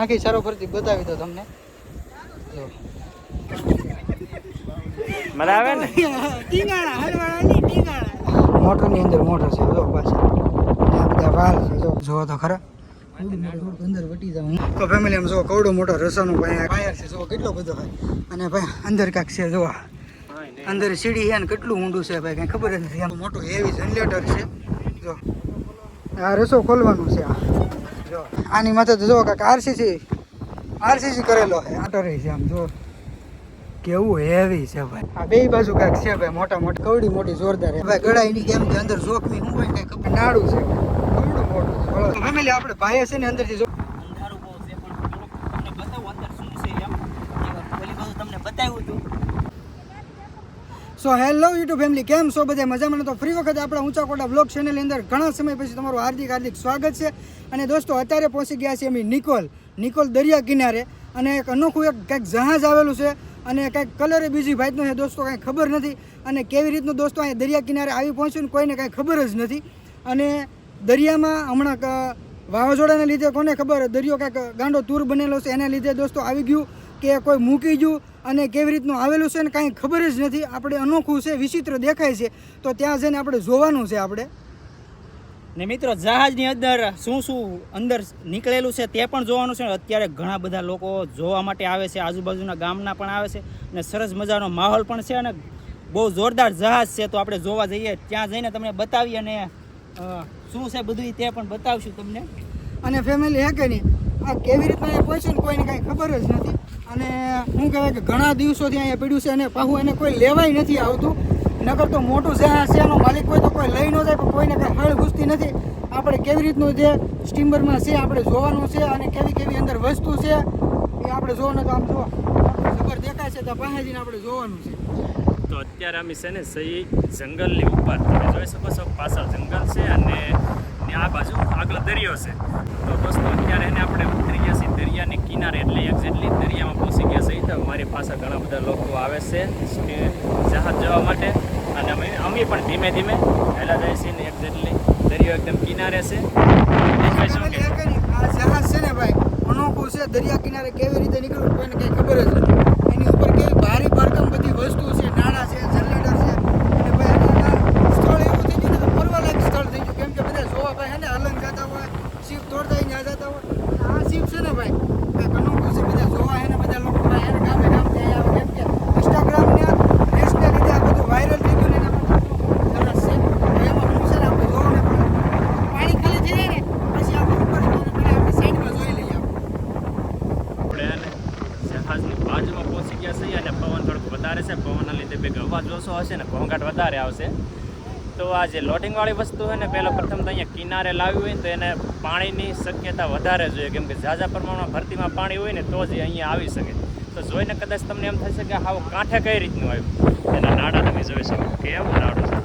આખી સારો ફરતી બતાવી દો તમને. જો. મજા આવે ને? ટીંગાણા હરવાળાની ટીંગાણા મોટરની અંદર મોટર છે જો પાછળ ત્યાં આ બધા વાળ છે જો. જો તો ખરા. અંદર વટી જાઉં. તો ફેમિલી આમ જો કવડો મોટો રસાનો ભાઈ વાયર છે જો કેટલો બધો ભાઈ અને ભાઈ અંદર કાંક છે જો અંદર સીડી છે ને કેટલું ઊંડું છે ભાઈ કાંઈ ખબર જ નથી. આમ મોટું હેવી જનરેટર છે જો આ રસો ખોલવાનું છે આ. આની માથે તો જો કાંક આરસીસી આરસીસી કરેલો છે, આટો રહી છે આમ જો. કેવું હેવી છે ભાઈ. આ બે બાજુ કાંઈક છે ભાઈ, મોટા મોટા, કવડી મોટી જોરદાર ભાઈ ગળા એની કેમ કે અંદર જોખમી હું હોય કઈ નાડું છે, કવડું મોટું ફેમિલી આપણે ભાઈ છે ને અંદરથી જો અંધારું બહુ છે પણ થોડુંક તમને બતાવું અંદર શું છે એમ એક ઓલી બાજુ તમને બતાવ્યું હતું સો હેલો યુટ્યુબ ફેમિલી કેમ છો બધા? મજામાં તો ફરી વખત આપણા ઊંચા કોટા બ્લોગ ચેનલની અંદર ઘણા સમય પછી તમારું હાર્દિક હાર્દિક સ્વાગત છે. અને દોસ્તો, અત્યારે પહોંચી ગયા છે અમે નિકોલ નિકોલ દરિયા કિનારે. અને એક અનોખું એક કંઈક જહાજ આવેલું છે અને કંઈક કલરે બીજી ભાઈનું છે. દોસ્તો, કાંઈ ખબર નથી. અને કેવી રીતનું દોસ્તો અહીંયા દરિયા કિનારે આવી પહોંચ્યું ને કોઈને કાંઈ ખબર જ નથી. અને દરિયામાં હમણાં વાવાઝોડાના લીધે કોને ખબર? દરિયો કાંઈક ગાંડો તૂર બનેલો છે. એના લીધે દોસ્તો આવી ગયું કે કોઈ મૂકી ગયું. અને કેવી રીતનું આવેલું છે ને કાંઈ ખબર જ નથી. આપણે અનોખું છે વિચિત્ર દેખાય છે. તો ત્યાં જઈને આપણે જોવાનું છે આપણે. ને મિત્રો જહાજની અંદર શું શું અંદર નીકળેલું છે તે પણ જોવાનું છે. અત્યારે ઘણા બધા લોકો જોવા માટે આવે છે આજુબાજુના ગામના પણ આવે છે અને સરસ મજાનો માહોલ પણ છે અને બહુ જોરદાર જહાજ છે. તો આપણે જોવા જઈએ ત્યાં જઈને તમને બતાવી અને શું છે બધું તે પણ બતાવશું તમને. અને ફેમિલી હે કે નહીં? આ કેવી રીતના અહીંયા પહોંચ્યું કોઈને કાંઈ ખબર જ નથી. અને શું કહેવાય કે ઘણા દિવસોથી અહીંયા પડ્યું છે અને પાછું એને કોઈ લેવાય નથી આવતું. નકર તો મોટું જહાજ છે એનો માલિક હોય તો કોઈ લઈ ન જાય, પણ કોઈને કાંઈ હળ ઘૂસતી નથી. આપણે કેવી રીતનું જે સ્ટીમરમાં છે, આપણે જોવાનું છે અને કેવી કેવી અંદર વસ્તુ છે, એ આપણે જોવાનું તો આમ જો, ખબર દેખાય છે તો પાસે જઈને આપણે જોવાનું છે. તો અત્યારે અમે છે ને સહી જંગલની ઉપર, તમે જોઈ શકો છો, પાછળ જંગલ છે અને ને આ બાજુ આગળ દરિયો છે. તો દોસ્તો અત્યારે એને આપણે ઉતરી ગયા છીએ દરિયાની કિનારે એટલે એક્ઝેક્ટલી દરિયામાં પહોંચી ગયા છીએ. તો મારી પાસે ઘણા બધા લોકો આવે છે જહાજ જવા માટે. અને અમે અમે પણ ધીમે ધીમે હેલા જાય છીએ ને એક્ઝેક્ટલી દરિયો એકદમ કિનારે છે. જહાજ છે ને ભાઈ અનોખું છે. દરિયા કિનારે કેવી રીતે નીકળવું કોઈને કંઈ ખબર જ નથી. એની ઉપર કેવી ભારે ભરકમ બધી વસ્તુ છે નાણાં છે જનરેટર છે અને ભાઈ એના સ્થળ એવું થઈ ગયું ને કે ફરવાલાયક સ્થળ થઈ ગયું કેમ કે બધા જોવા ભાઈ હે ને અલંગ જતા હોય શિપ તોડતા ત્યાં જતા હોય અને આ શિપ છે ને ભાઈ કંઈક અનોખું છે બધા જોવા હે ને બધા લોકો ભાઈ એને ગામે ગામથી અહીંયા આવે કેમ કે ઇન્સ્ટાગ્રામના રીલ્સને લીધે આ બધું વાયરલ થઈ ગયું ને એના માટે આટલું સરસ છે તો એમાં શું છે ને આપણે જોવાનું પડે પાણી ખાલી થઈ જાય ને પછી આપણે ઉપર જવાનું પહેલા આપણે સાઈડમાં જોઈ લઈએ આપણે આપણે એને જહાજની બાજુમાં પહોંચી ગયા છીએ અને પવન થોડુંક વધારે છે પવનના લીધે બે અવાજ ઓછો હશે ને ઘોંઘાટ વધારે આવશે તો આ જે લોડિંગવાળી વસ્તુ હોય ને પહેલાં પ્રથમ તો અહીંયા કિનારે લાવી હોય ને તો એને પાણીની શક્યતા વધારે જોઈએ કેમ કે ઝાઝા પ્રમાણમાં ભરતીમાં પાણી હોય ને તો જ અહીંયા આવી શકે. તો જોઈને કદાચ તમને એમ થશે કે હાવ કાંઠે કઈ રીતનું આવ્યું? એના નાડા તમે જોઈ શકો. કેવું નાડું છે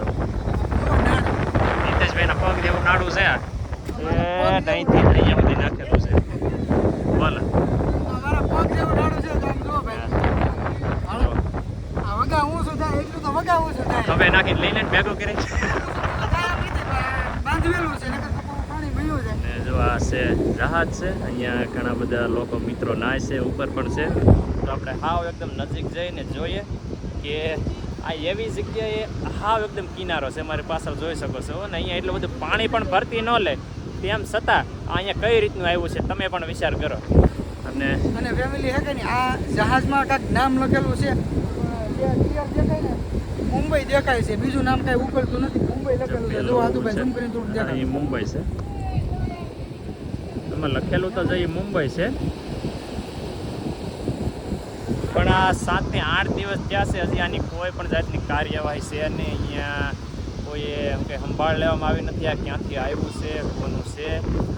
નીતેશભાઈના પગ જેવું નાડું છે અહીંથી અહીંયા સુધી નાખેલું છે બોલો અમારા પગ જેવું નાડું છે તો આમ જુઓ ભાઈ હાલો. આ વગા હું શું થાય એટલું તો વગા હવે નાખીને લઈને ભેગું કરી. છે નકર તો પાણી વયું જાય ને જો આ છે જહાજ છે અહીંયા ઘણા બધા લોકો મિત્રો નાય છે ઉપર પણ છે. તો આપણે હાવ એકદમ નજીક જઈને જોઈએ કે આ એવી જગ્યાએ હાવ એકદમ કિનારો છે મારી પાછળ જોઈ શકો છો. અને અહીંયા એટલું બધું પાણી પણ ભરતી ન લે તેમ છતાં અહીંયા કઈ રીતનું આવ્યું છે તમે પણ વિચાર કરો. અને અને ફેમિલી હે કે આ જહાજમાં કાંઈક નામ લખેલું છે? દેખાય ને. મુંબઈ દેખાય છે. બીજું નામ કાંઈ ઉકળતું નથી. મુંબઈ લખેલું છે. જો આતું ભાઈ ઝૂમ કરીને થોડું અહીં દેખાય. મુંબઈ છે. તમે લખેલું તો જઈ મુંબઈ છે. પણ આ સાત ને આઠ દિવસ થયા છે. હજી આની કોઈ પણ જાતની કાર્યવાહી છે અને અહીંયા કોઈ એમ કે સંભાળ લેવામાં આવી નથી. આ ક્યાંથી આવ્યું છે કોનું છે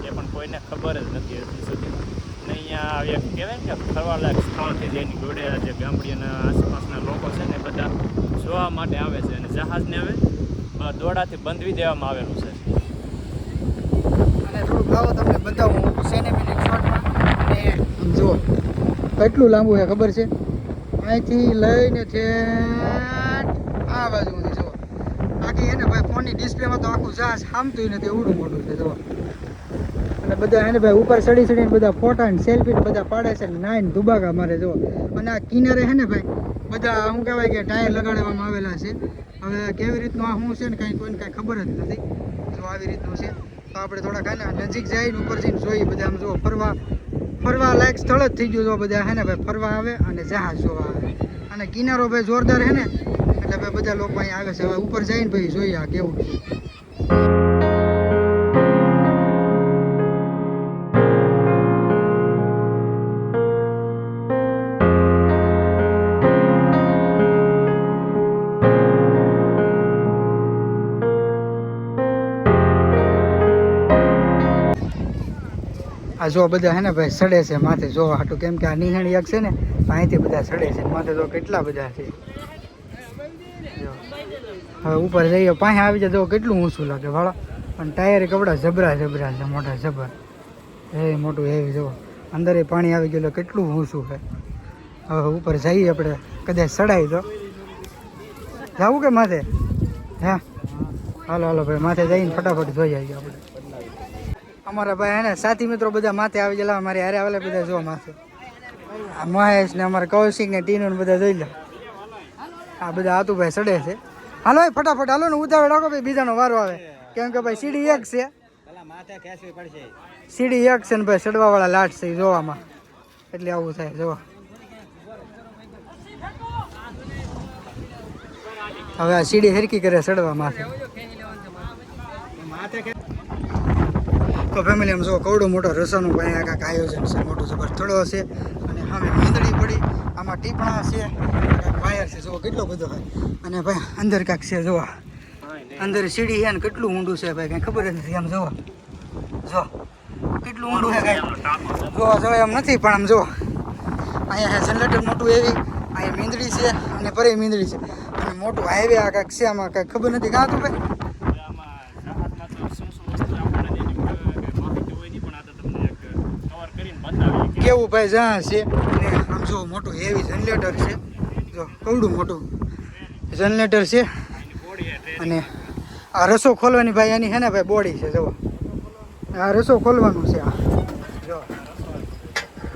એ પણ કોઈને ખબર જ નથી હજી સુધી. અને અહીંયા એક કહેવાય ને કે ફરવાલાયક સ્થળ છે જેની જોડે જે ગામડીના આસપાસના લોકો છે ને બધા જોવા માટે આવે છે અને જહાજને હવે દોડાથી બંધવી દેવામાં આવેલું છે. અને થોડુંક લાવો તમને બતાવું સિનેમેટિક અને આમ કેટલું લાંબુ છે ખબર છે? અહીંથી લઈને છે આ બાજુ સુધી જુઓ. બાકી એને ભાઈ ફોનની ડિસ્પ્લેમાં તો આખું જહાજ સામતું નથી, એવડું મોટું છે, જુઓ. અને બધા એને ભાઈ ઉપર ચડી ચડીને બધા ફોટા ને સેલ્ફી બધા પાડે છે નાઈન દુબાકા મારે જો અને આ કિનારે છે ને ભાઈ બધા શું કહેવાય કે ટાયર લગાડવામાં આવેલા છે. હવે કેવી રીતનું આ શું છે ને કાંઈ કોઈને કાંઈ ખબર જ નથી. જો આવી રીતનું છે, તો આપણે થોડાક હે નજીક જઈને ઉપર જઈને જોઈએ બધા આમ જો ફરવા ફરવા લાયક સ્થળ જ થઈ ગયું જો બધા. હે ને ભાઈ, ફરવા આવે અને જહાજ જોવા આવે. અને કિનારો ભાઈ જોરદાર હે ને, એટલે ભાઈ બધા લોકો અહીંયા આવે છે. હવે ઉપર જઈને ભાઈ જોઈએ આ કેવું આ જો બધા હે ને ભાઈ સડે છે માથે જો હાટું. કેમ કે આ નિહાણી એક છે ને અહીંથી બધા સડે છે. માથે તો કેટલા બધા છે. જો. હવે ઉપર જઈએ પાસે આવી જાય, તો કેટલું ઊંચું લાગે વાળા. પણ ટાયર કપડાં જબરા જબરા છે મોટા જબર. એ મોટું હેવી જુઓ અંદર પાણી આવી ગયેલું, કેટલું ઊંચું છે. હવે ઉપર જઈએ આપણે. કદાચ સડાય તો. જવું કે માથે? હે? હાલો હાલો, ભાઈ, માથે જઈને ફટાફટ જોઈ આવીએ આપણે. અમારા ભાઈ એને સાથી મિત્રો બધા માથે આવી ગયેલા અમારે હારે આવેલા બધા જોવા માથે. આ મહેશ ને અમારા કૌશિક ને ટીનુ ને બધા જોઈ લે. આ બધા આતુભાઈ સડે છે. હાલો એ ફટાફટ હાલો ને ઉતાવળ રાખો ભાઈ, બીજાનો વારો આવે. કેમ કે ભાઈ સીડી એક છે. સીડી એક છે ને ભાઈ સડવા વાળા લાટ છે જોવામાં. એટલે આવું થાય જોવા હવે આ સીડી હરકી કરે સડવા માથે. તો ફેમિલી આમ જો કવડો મોટો રસોનું ભાઈ આ કાંઈક આયોજન છે, મોટું જબર થડો છે અને સામે મીંદડી પડી, આમાં ટીપણા છે વાયર છે, જુઓ કેટલો બધો હોય અને ભાઈ, અંદર કાંઈક છે જોવા અંદર સીડી છે ને કેટલું ઊંડું છે ભાઈ, કાંઈ ખબર જ નથી આમ જોવા જો કેટલું ઊંડું છે કાંઈ. જોવા જવાય એમ નથી, પણ આમ જો અહીંયા જનરેટર મોટું એવી, અહીંયા મીંદડી છે અને પરે મીંદડી છે. અને મોટું હાઈવે આ કાંઈક છે, આમાં કાંઈ ખબર નથી કાં તું ભાઈ આમાં જહાજમાં તો શું શું વસ્તુ આપણને એની કંઈ માહિતી હોય નહીં પણ આ તો તમને એક કવર કરીને બતાવીએ કેવું ભાઈ જ્યાં છે. અને આમ જો મોટું હેવી જનરેટર છે. જો કવડું મોટું જનરેટર છે. અને આ રસો ખોલવાની ભાઈ એની છે ને ભાઈ બોડી છે, જુઓ. આ રસો ખોલવાનું છે આ. જો.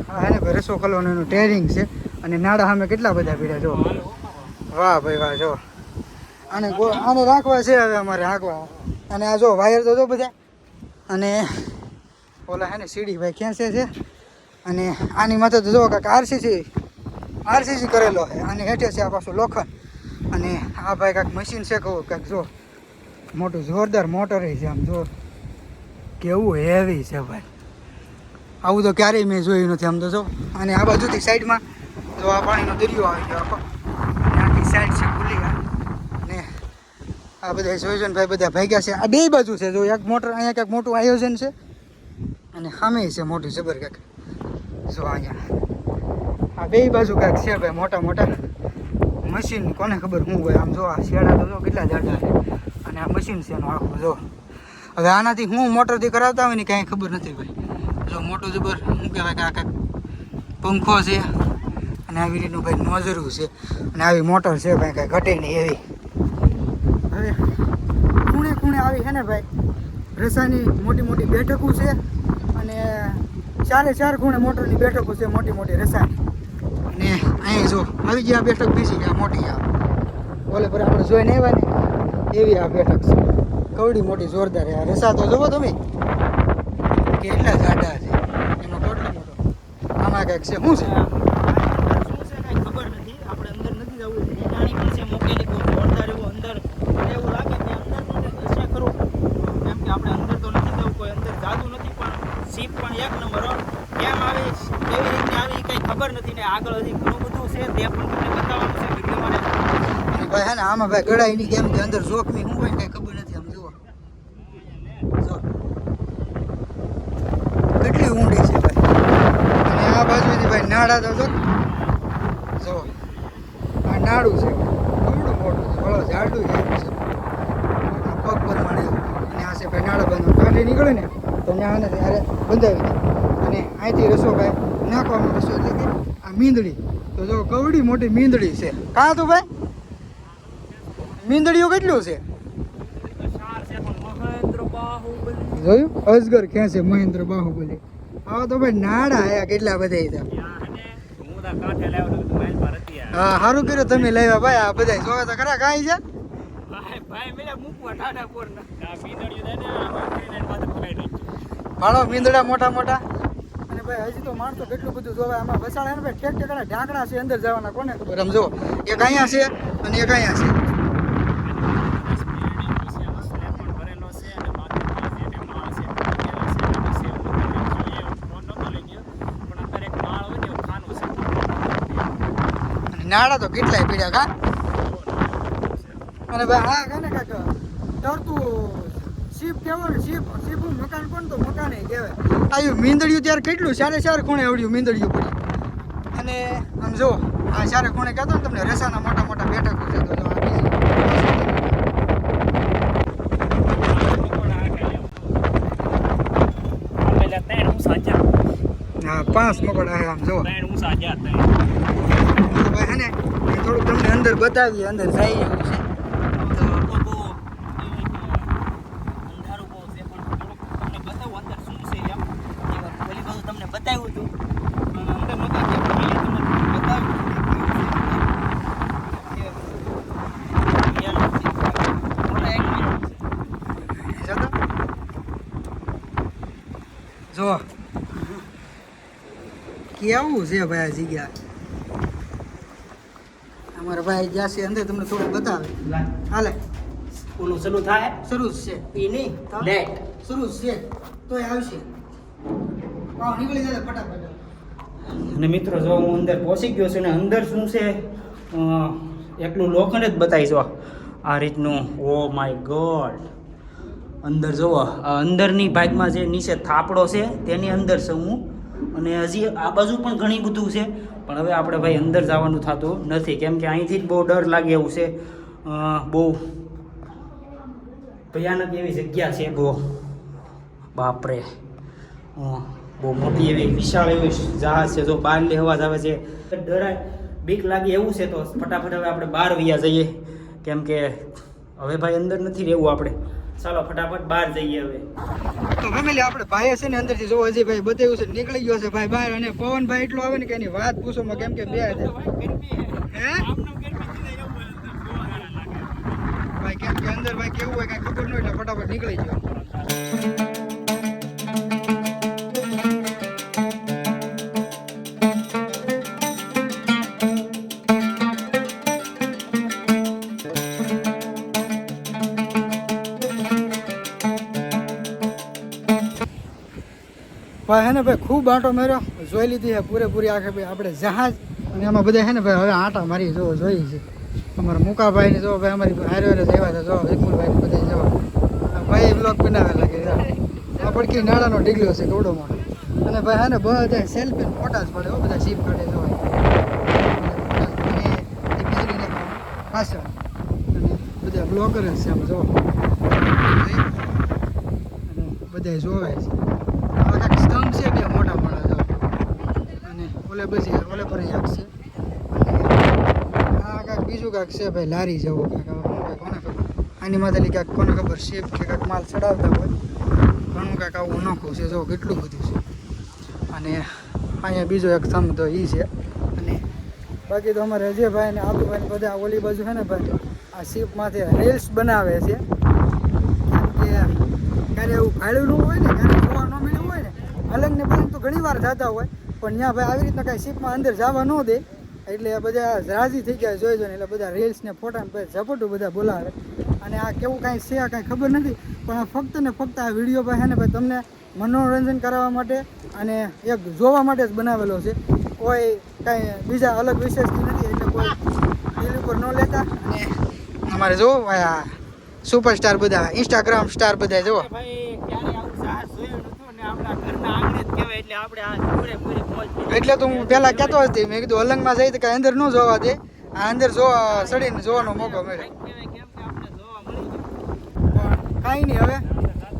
હા હે ને ભાઈ રસો ખોલવાનું એનું ટેરિંગ છે. અને નાડા સામે કેટલા બધા પીડ્યા જો વાહ ભાઈ વાહ જો આને આને રાખવા છે હવે અમારે હાંકવા. અને આ જો વાયર તો જો બધા. અને ઓલા હે ને સીડી ભાઈ ખેંચે છે. અને આની માથે તો જુઓ કાંઈક આરસીસી આરસીસી કરેલો છે. આની હેઠે છે આ પાછું લોખંડ. અને આ ભાઈ કાંઈક મશીન છે કહું કાંઈક જો મોટું જોરદાર મોટર છે આમ જો. કેવું હેવી છે ભાઈ. આવું તો ક્યારેય મેં જોયું નથી આમ તો જો. અને આ બાજુથી સાઈડમાં જો આ પાણીનો દરિયો આવી ગયો આખો. સાઈડ છે ખુલ્લી. અને આ બધા જોઈજન ભાઈ બધા ભાગ્યા છે. આ બે બાજુ છે જો. એક મોટર અહીંયા ક્યાંક મોટું આયોજન છે. અને સામે છે મોટી જબર કાંઈક જો અહીંયા આ બે બાજુ કાંઈક છે ભાઈ, મોટા મોટા મશીન કોને ખબર શું હોય, આમ જો આ શેડા તો જો કેટલા જાડા છે. અને આ મશીન છે એનું આખું, જો. હવે આનાથી હું મોટરથી કરાવતા હોય ને કાંઈ ખબર નથી ભાઈ. જો મોટું જબર, શું કહેવાય કે આ કાંઈક પંખો છે. અને આવી રીતનું ભાઈ નોઝરું છે. અને આવી મોટર છે ભાઈ, કાંઈ ઘટે નહીં એવી. હવે ખૂણે ખૂણે આવી છે ને ભાઈ રસાની મોટી મોટી બેઠકો છે. ચારે ચાર ખૂણે મોટરની બેઠકો છે, મોટી મોટી રસાની અને અહીં જો, આવી ગયા બેઠક બીજી આ મોટી આ. ઓલે પર આપણે જોઈને આવ્યા ને, એવી આ બેઠક છે. કવડી મોટી જોરદાર આ રસા તો જોવો તમે. કેટલા જાડા છે. એમાં કેટલો મોટો. આમાં કંઈક છે, શું છે કાંઈ ખબર નથી આપણે અંદર નથી જવું નિશાની પણ છે મૂકેલી બહુ જોરદાર એવું અંદર એવું લાગે કે અંદર પણ હશે ખરું કેમ કે આપણે અંદર તો નથી જવું કોઈ અંદર જાદુ નથી પણ સીપ પણ એક નંબર હો. કેમ આવી કેવી રીતે આવી કંઈ ખબર નથી ને આગળ હજી ઘણું બધું છે તે પણ તમને બતાવવાનું છે વિડીયોમાં આમાં ભાઈ ગળાઈની કેમ કે અંદર જોખમી હું હોય કઈ ખબર નથી, આમ જુઓ. કેટલી ઊંડી છે ભાઈ. અને આ બાજુથી ભાઈ નાળા તો જો. જો આ નાડું છે. કેવડું મોટું છે. બળો જાડું છે. છે પગ એવું. અને આ છે ભાઈ નાળા બંધ કાંઠે નીકળે ને, તો ત્યાં ત્યારે બંધાવી દે. અને અહીંથી રસો ભાઈ નાખવાનો રસો એટલે કે આ મીંદડી. તો જો કવડી મોટી મીંદડી છે. કાં તું ભાઈ? મીંદડીઓ કેટલું છે? જોયું? અજગર ક્યાં છે મહેન્દ્ર બાહુબલી? હા તો ભાઈ નાડા આયા કેટલા બધા હતા હે સારું કર્યું તમે લાવ્યા ભાઈ, આ બધા જોવે તો ખરા કાંઈ છે. ભાડો મીંદડા મોટા મોટા. અને ભાઈ, હજી તો માણસો કેટલું બધું જોવે, આમાં વસાડા ને ભાઈ ઠેક ઠેકાણા ઢાંકણા છે, અંદર જવાના કોને ખબર? આમ જો એક અહીંયા છે અને એક અહીંયા છે દસ મિનિટની પછી આમાં સ્લેબ પણ ભરેલો છે અને માથે જે તે માળ છે ભરેલા છે અને પછી એવું બધું જોઈએ એવો ફોન નહોતો લઈ ગયો પણ અંદર એક માળ હોય ને એવું ખાનું છે અને નાડા તો કેટલાય પીડ્યા કા? અને ભાઈ હા કાને કાક તરતું શીપ ને? શીપ શીપનું મકાન કોણ તો મકાન કહેવાય. આયું મીંદડિયું ત્યારે કેટલું? સારે ચાર ખૂણે આવડ્યું મીંદડિયું પડ્યું અને આમ જો આ ચારે ખૂણે કહેતો ને તમને રસાના મોટા મોટા બેઠકો છે તો આ બીજી હા પાંચ મકોડા આમ જો. ત્રણ. ને થોડુંક તમને અંદર બતાવીએ અંદર જાય એવું છે તો અંધારું પણ તમને બતાવું અંદર શું એમ એ વાત ઓલી બાજુ તમને બતાવ્યું હતું જો કેવું છે ભાઈ આ જગ્યા? અમારા ભાઈ છે અંદર તમને થોડું બતાવે. હાલે. ઓનું શરૂ થાય? શરૂ છે. એ નહીં? તો? લેટ શરૂ છે છે. તોય આવશે. પાવ નીકળી જાય ફટાફટ. અને મિત્રો જો હું અંદર પહોંચી ગયો છું ને અંદર શું છે? એકલું લોખંડ જ બતાવીશ જો આ રીતનું ઓ માય ગોડ. અંદર જુઓ અંદરની ભાગમાં જે નીચે થાપડો છે તેની અંદર છું હું અને હજી આ બાજુ પણ ઘણી બધું છે. પણ હવે આપણે ભાઈ અંદર જવાનું થતું નથી. કેમ કે અહીંથી જ બહુ ડર લાગે એવું છે. બહુ ભયાનક એવી જગ્યા છે બહુ. બાપરે. બહુ મોટી એવી વિશાળ એવી જહાજ છે. જો બહાર અવાજ આવે છે. ડરાય, બીક લાગે એવું છે તો ફટાફટ હવે આપણે બહાર વૈયા જઈએ. કેમ કે હવે ભાઈ અંદર નથી રહેવું આપણે. ચાલો ફટાફટ બહાર જઈએ હવે. તો ફેમિલી, આપણે ભાઈ છે ને અંદરથી જોવો હજી ભાઈ બતાવ્યું છે નીકળી ગયો છે ભાઈ બહાર અને પવન ભાઈ એટલો આવે ને કે એની વાત પૂછો માં કેમ કે બે હે. ભાઈ કેમ કે અંદર ભાઈ કેવું હોય કઈ ખબર ન એટલે ફટાફટ નીકળી ગયો. ભાઈ હે ને ભાઈ, ખૂબ આંટો માર્યો. જોઈ લીધી છે પૂરેપૂરી આખે ભાઈ. આપણે જહાજ અને એમાં બધા હે ને ભાઈ, હવે આંટા મારી જો જોઈ છે. અમારા મુકાભાઈ ને જો ભાઈ, અમારી હારે હારે જવા હતા જો વિપુલભાઈ ને બધા જવા ભાઈ બ્લોક બનાવે લાગે છે આ પડકી નાળાનો ડીગલો છે ગોડોમાં અને ભાઈ હે ને બધા સેલ્ફી ફોટા જ પડે, હો, બધા શીપ કાઢે જવાય પાછળ. બધા બ્લોગર જ છે આમ જો બધા જોવે છે. સ્તંભ છે બે મોટા મોટા જો અને ઓલે બધી ઓલે ફરી છે આ કાંઈક બીજું કાંઈક છે ભાઈ, લારી જવું કાંઈક કોને ખબર. આની માથેલી કાંઈક કોને ખબર શેપ કે કાંઈક માલ ચડાવતા હોય. ઘણું કાંઈક આવું અનોખું છે, જો કેટલું બધું છે. અને અહીંયા બીજો એક તો એ છે. અને બાકી તો અમારે અજયભાઈ ને આબુભાઈ ભાઈ બધા ઓલી બાજુ છે ને ભાઈ, આ શીપમાંથી રીલ્સ બનાવે છે. કારણ કે ક્યારે એવું ફાળેલું હોય જોવા ન મળ્યું હોય ને અલગ ને તો જતા હોય, પણ ત્યાં ભાઈ આવી રીતના કાંઈ શીપમાં અંદર જવા ન દે. એટલે બધા રાજી થઈ ગયા જોઈ જોઈને, એટલે બધા રીલ્સ ને ફોટા ને ઝપટું બધા બોલાવે. અને આ કેવું કાંઈ છે, આ કાંઈ ખબર નથી, પણ આ ફક્ત ને ફક્ત આ વીડિયો ભાઈ છે ને ભાઈ તમને મનોરંજન કરાવવા માટે અને એક જોવા માટે જ બનાવેલો છે. કોઈ કાંઈ બીજા અલગ વિશેષથી નથી, એટલે કોઈ દિલ ઉપર ન લેતા. અને અમારે જોવો ભાઈ સુપરસ્ટાર બધા ઇન્સ્ટાગ્રામ સ્ટાર બધા જો ભાઈ ક્યારે આવું જહાજ જોયું નતું ને આપણા ઘરના આંગણે જ કહેવાય એટલે આપણે આ પૂરેપૂરી મોજ એટલે તો હું પહેલા કહેતો હતી મેં કીધું અલંગમાં જઈ તો કાંઈ અંદર ન જોવા દે. આ અંદર જોવા સડીને જોવાનો મોકો મળ્યો. પણ કાંઈ નહીં હવે.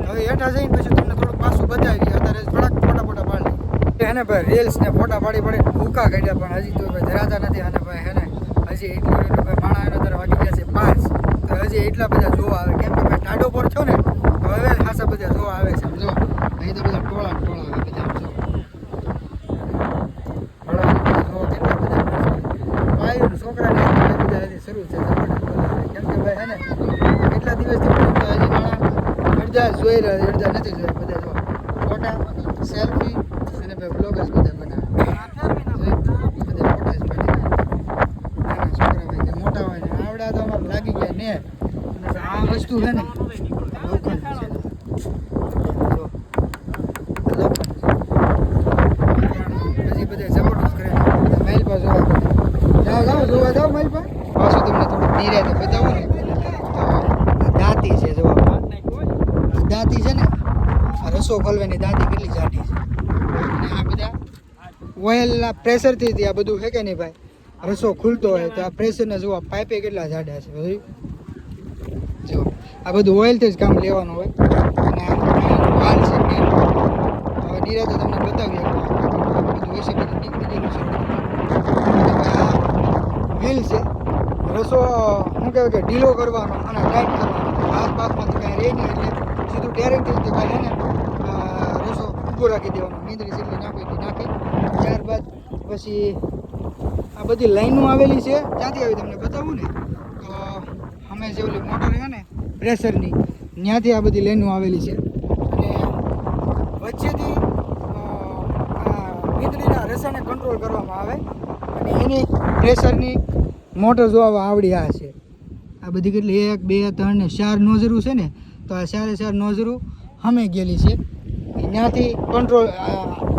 હવે હેઠા જઈને પછી તમને થોડુંક પાછું બતાવી અત્યારે થોડાક ફોટા ફોટા પાડી એને ભાઈ રીલ્સ ને ફોટા પાડી પાડી ભૂકા કાઢ્યા પણ હજી તો ભાઈ ધરાતા નથી. અને ભાઈ હેને હજી એટલું એટલું ભાઈ માણા એનો ત્યારે વાગી ગયા છે પાંચ. તો હજી એટલા બધા જોવા આવે. કેમ કે ભાઈ ટાડો પર છો ને તો હવે ખાસા બધા જોવા આવે છે આમ જો અહીં તો બધા ટોળા ને ટોળા આવે બધા આમ જો હળવા જોવા કેટલા બધા આવે છે. ભાઈઓ ને છોકરાને બધા બધા હજી શરૂ છે ઝપટ બોલાવે. કેમ કે ભાઈ હે ને કેટલા દિવસથી પડી ગયા હજી ઘણા અડધા જોઈ રહ્યા છે, અડધા નથી જોયા બધા જો ફોટા સેલ્ફી અને ભાઈ બ્લોગર્સ બધા બનાવે બધા ફોટા જ પાડી નાના છોકરા હોય કે મોટા હોય ને આવડા તો અમારે લાગી ગયા ને અને આ વસ્તુ છે ને લોખંડ છે જો. લોખંડ છે. હજી બધા જબરદસ્ત કરે છે. બધા મહેલ પર જોવા ગયા. જાઓ જાઓ જોવા જાઓ મહેલ પર પાછું તમને થોડુંક નિરાતે બતાવું ને તો આ દાંતી છે જો આ દાંતી છે ને રસો ખોલવાની દાંતી કેટલી જાડી છે? અને આ બધા ઓઇલના પ્રેશરથી આ બધું છે કે નહીં ભાઈ? રસો ખુલતો હોય તો આ પ્રેશરના જુઓ પાઇપે કેટલા જાડા છે, બધું. જો, આ બધું ઓઇલથી જ કામ લેવાનું હોય. અને વાલ છે મેન હવે નિરાતે તમને બતાવી બધું હશે છે વ્હીલ છે. રસો, શું કહેવાય કે ઢીલો કરવાનો અને ટાઈટ કરવાનો. હાથ બાથમાંથી કાંઈ રહે નહીં એટલે સીધું ડાયરેક્ટ ને આ ઊભો રાખી દેવાનો. નીંદરી જેટલી નાખી એટલી નાખી. ત્યારબાદ પછી આ બધી લાઈનો આવેલી છે. ત્યાંથી આવી તમને બતાવું ને, તો અમે જે ઓલી મોટર છે ને પ્રેશરની ત્યાંથી આ બધી લાઈનો આવેલી છે. અને વચ્ચેથી વીજળીના રસાને કંટ્રોલ કરવામાં આવે. અને એની પ્રેશરની મોટર જોવા આવડી આ છે. આ બધી કેટલી, એક, બે, ત્રણ ને ચાર નોઝરું છે ને, તો આ ચારે ચાર નોઝરું અમે ગયેલી છે. ત્યાંથી કંટ્રોલ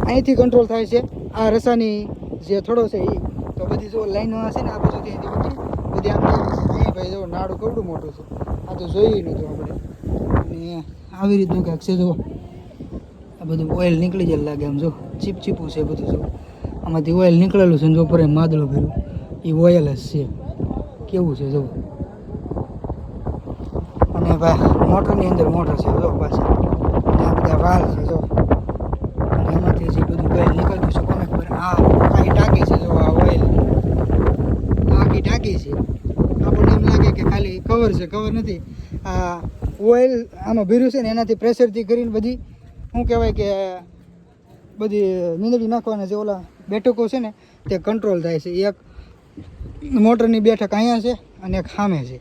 અહીંથી કંટ્રોલ થાય છે. આ રસાની જે થોડો છે એ તો બધી જો લાઈનો હશે ને, આ બધું ત્યાંથી ઉતરી, બધી આમ અહીં ભાઈ જો નાડું કેવડું મોટું છે. આ તો જોયું નહોતું આપણે. આવી રીતનું કાંઈક છે જો. આ બધું ઓઇલ નીકળી જ લાગે આમ જો. ચીપ ચીપું છે બધું જો. આમાંથી ઓઇલ નીકળેલું છે ને જો પર માદળો ભર્યું. એ ઓઇલ જ છે. કેવું છે જો. અને ભાઈ મોટરની અંદર મોટર છે જો પાછી અને આ બધા વાલ છે જો. અને એમાંથી જે બધું ઓઇલ નીકળતું છે કોને ખબર આ આખી ટાંકી છે જો, આ ઓઇલ આખી ટાંકી છે. આપણને એમ લાગે કે ખાલી કવર છે કવર નથી. આ ઓઇલ આમાં ભીરું છે ને એનાથી પ્રેશરથી કરીને બધી, શું કહેવાય કે, બધી મીંદડી નાખવાના જે ઓલા બેઠકો છે ને, તે કંટ્રોલ થાય છે. એક મોટરની બેઠક અહીંયા છે અને એક સામે છે.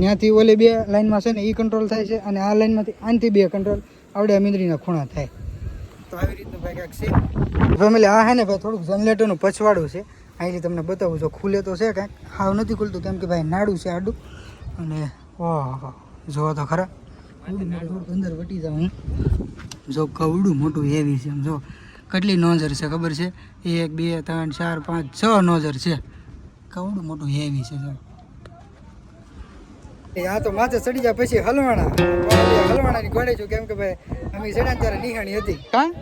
ત્યાંથી ઓલી બે લાઇનમાં છે ને એ કંટ્રોલ થાય છે અને આ લાઇનમાંથી આનથી બે કંટ્રોલ આવડે મીંદડીના ખૂણા થાય. તો આવી રીતનું ભાઈ કાંઈક છે? ફેમિલી આ હે ને ભાઈ થોડુંક જનરેટરનું પછવાડું છે. અહીંથી તમને બતાવું જો ખુલે તો છે કાંઈક હાવ નથી ખુલતું કેમ કે ભાઈ નાડું છે આડું. અને ઓહો જોવો તો ખરા. અંદર વટી જાઉં હું. જો કવડું મોટું હેવી છે આમ જો. કેટલી નોઝર છે ખબર છે? એક બે ત્રણ ચાર પાંચ છ નોઝર છે. કવડું મોટું હેવી છે જો. આ તો માથે ચડી જાય પછી હલવાણા. હલવાણાની ગોળે છું કેમ કે ભાઈ અમે ચડ્યા ત્યારે નિહાણી હતી. કાં?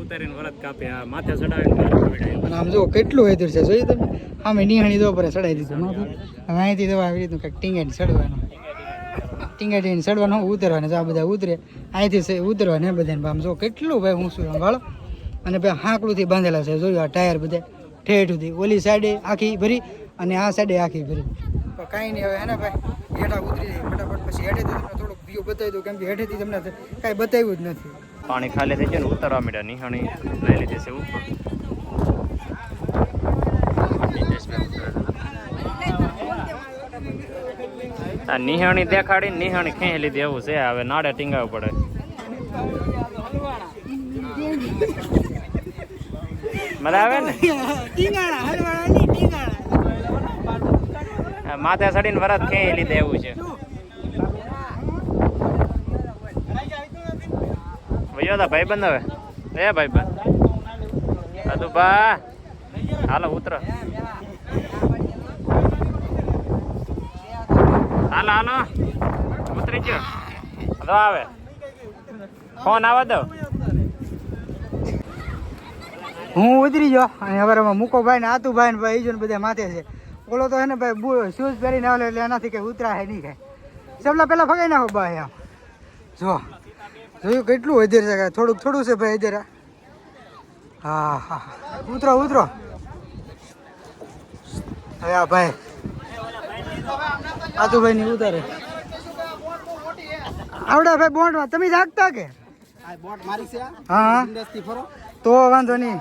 ઉતારીને વરદ કાપે આ માથે ચડાવીને અને આમ જો કેટલું હેતર છે જોયું તમે? આમે નિહાણી દો પર ચડાવી દીધું નહોતું હવે અહીંથી દવા આવી રીતનું કંઈક ટીંગાઈને ચડવાનું. ટીંગાટીને ચડવાનું ઉતરવાનું આ બધા ઉતરે. અહીંથી સે- ઉતરવાનું બધાને. આમ જો કેટલું ભાઈ હું શું વાળો અને ભાઈ હાંકડુંથી બાંધેલા છે જોયું આ ટાયર બધા? ઠેઠ સુધી. ઓલી સાઈડે આખી ભરી અને આ સાઈડે આખી ભરી. તો કાંઈ નહીં હવે હે ને ભાઈ હેઠા ઉતરી જાય ફટાફટ પછી હેઠેથી તમને થોડુંક વ્યૂ બતાવી દઉં કેમ કે હેઠેથી તમને કાંઈ બતાવ્યું જ નથી. પાણી ખાલી થઈ ગયું ને ઉતારવા માંડ્યા નિહાણી લઈ લીધી છે ઉપર આ નિહાણી દેખાડી નિહાણી ખેંચી લીધી એવું છે હવે નાડે ટીંગાવવું પડે. મજા આવે ને ટીંગાણા હલવાણા નહીં ટીંગાણા આ માથે ચડીને વરસ ખેંચી લીધે એવું છે. વયો તા ભાઈ બંધ હવે. એ ભાઈ બંધ અદુ બા હાલો, ઉતરો. હાલો હાલો. ઉતરી ગયો. હવે આવે. ફોન આવે દો. હું ઉતરી ગયો. અને હવે મૂકો ભાઈ ને આતુ ભાઈ ને ભાઈ ને બધા માથે છે. ઓલો તો હે ને ભાઈ શૂઝ પહેરીને આવે એટલે એનાથી કઈ ઉતરાય નહીં કાંઈ. સબલા પહેલાં ફગાઈ નાખો ભાઈ આમ જો જોયું કેટલું વધેર છે થોડુંક થોડું છે ભાઈ વધેરા. હા હા ઉતરો ઉતરો. હવે આ ભાઈ. આતુ ભાઈ ની ઉતારે. આવડા ભાઈ બોન્ડમાં. તમે જાગતા કે? બોટ મારી છે હા. હા તો વાંધો નહીં.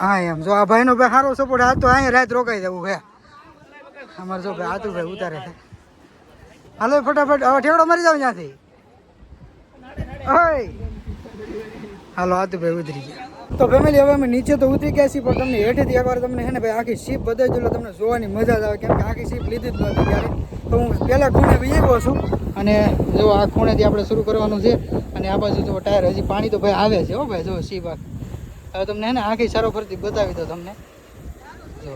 હા, એમ. જો આ ભાઈનો ભાઈ સારો સપોર્ટ આ તો અહીંયા રાત રોકાઈ જવું ભાઈ અમારે જો ભાઈ આતું ભાઈ ઉતારે છે. હાલો, ફટાફટ. હવે ઠેવડો મરી જાવ ત્યાંથી. હાલો આતું ભાઈ ઉતરી ગયા. તો ફેમિલી હવે અમે નીચે તો ઉતરી ગયા છીએ, પણ તમને હેઠેથી એકવાર તમને છે ને ભાઈ, આખી શીપ દઉં એટલે તમને જોવાની મજા જ આવે, કેમ કે આખી શીપ લીધી જ નહોતી ત્યારે તો હું પહેલાં ખૂણે વિજેગો છું, અને જો આ ખૂણેથી આપણે શરૂ કરવાનું છે, અને આ બાજુ જો ટાયર હજી પાણી તો ભાઈ આવે છે હો ભાઈ, જો શીપ હવે તમને ને આખી સારો ફરતી બતાવી દો તમને. જો.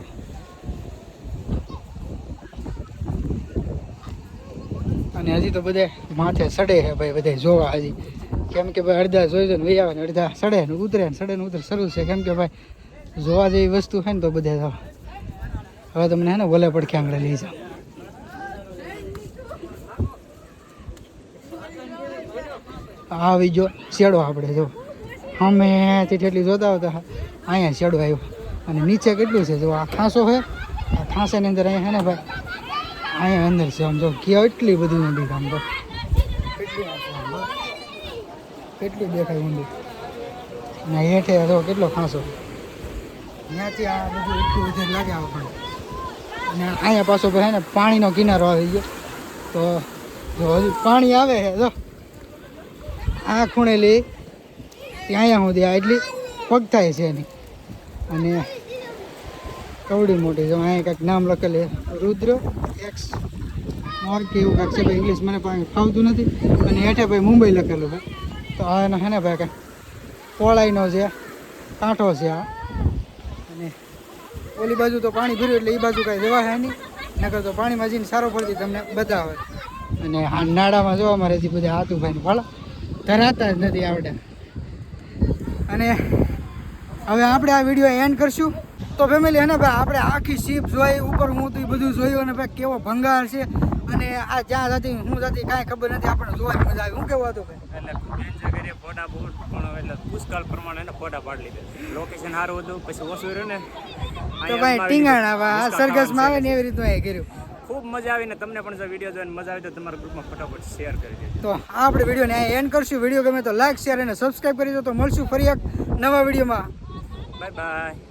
અને હજી તો બધે માથે સડે છે ભાઈ બધે જોવા હજી. કેમ કે ભાઈ અડધા જોઈ જોઈને વૈયા ને અડધા સડે ને ઉતરે ને સડે ને ઉતરે, શરૂ છે. કેમ કે ભાઈ જોવા જેવી વસ્તુ છે ને તો બધા જો હવે તમને હે ને વલે પડખે આંગળે લઈ જાઓ. આવી જો શેડો આપણે જો. અમે તેટલી જોતા હતા, અહીંયા શેડો આવ્યો. અને નીચે કેટલું છે? જો આ ખાંસો છે? આ ખાંસાની અંદર અહીંયા હે ને ભાઈ, અહીંયા અંદર છે. આમ જો કેટલી બધી નદી આમ તો. કેટલી. કેટલી દેખાય ઊંડી? ને હેઠે તો કેટલો ખાંસો? ત્યાંથી આ બધું એટલું બધું લાગે આપણને. અને અહીંયા પાછો ભાઈ ને પાણીનો કિનારો આવી ગયો. તો જો હજુ પાણી આવે છે જો. આ ખૂણેલી, ત્યાં સુધી આ એટલી પગ થાય છે એની. અને કવડી મોટી છે અહીંયા કાંઈક નામ લખેલું રુદ્ર એક્સ મોર એવું કાંઈક છે, ભાઈ ઇંગ્લિશ મને ફાવતું નથી. અને હેઠે ભાઈ મુંબઈ લખેલું ભાઈ તો આ એને હે ને ભાઈ કાંઈ પોળાઈનો છે, કાંઠો છે આ. અને ઓલી બાજુ તો પાણી ભર્યું એટલે એ બાજુ કાંઈ જવા હે નહીં. નકર તો પાણીમાં જઈને સારો પડતી તમને બતાવે. અને આ નાળામાં જોવા અમારે હજી બધા હાથું ભાઈ ફળ ધરાતા જ નથી આવડે. અને હવે આપણે આ વીડિયો એન્ડ કરશું. તો ફેમિલી હેને ભાઈ, આપણે આખી શીપ જોઈ, ઉપર હું તો બધું જોયું અને ભાઈ કેવો ભંગાર છે. અને આ જ્યાં જતી, હું જતી કાંઈ ખબર નથી આપણે જોવાની મજા આવી. હું કેવું હતું ભાઈ? એટલે ખૂબ એન્જોય કરીએ ફોટા બોટ પણ એટલે પુષ્કળ પ્રમાણે એને ફોટા પાડી લીધા. લોકેશન સારું હતું પછી ઓછું રહ્યું ને તો ભાઈ ટીંગાણા સરઘસમાં આવે ને એવી રીતનું એ કર્યું. ખૂબ મજા આવીને તમને પણ જો વીડિયો જોઈને મજા આવી તો તમારા ગ્રુપમાં ફટાફટ શેર કરી દેજો. તો આ આપણે વિડીયોને અહીંયા એન્ડ કરશું. વીડિયો ગમે તો લાઈક શેર અને સબસ્ક્રાઈબ કરી દો તો મળશું ફરી એક નવા વિડીયોમાં બાય બાય